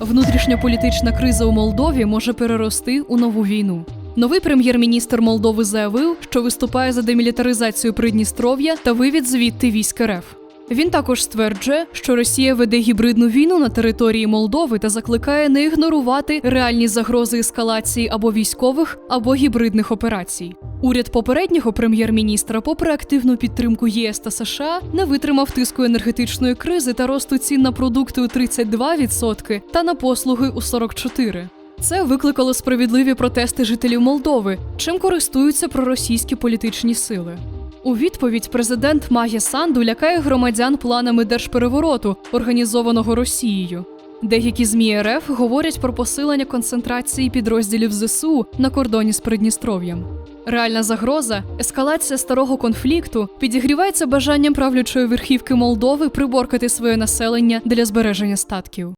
Внутрішньополітична криза у Молдові може перерости у нову війну. Новий прем'єр-міністр Молдови заявив, що виступає за демілітаризацію Придністров'я та вивід звідти військ РФ. Він також стверджує, що Росія веде гібридну війну на території Молдови та закликає не ігнорувати реальні загрози ескалації або військових, або гібридних операцій. Уряд попереднього прем'єр-міністра, попри активну підтримку ЄС та США, не витримав тиску енергетичної кризи та росту цін на продукти у 32% та на послуги у 44%. Це викликало справедливі протести жителів Молдови, чим користуються проросійські політичні сили. У відповідь президент Магія Санду лякає громадян планами держперевороту, організованого Росією. Деякі ЗМІ РФ говорять про посилення концентрації підрозділів ЗСУ на кордоні з Придністров'ям. Реальна загроза, ескалація старого конфлікту підігрівається бажанням правлячої верхівки Молдови приборкати своє населення для збереження статків.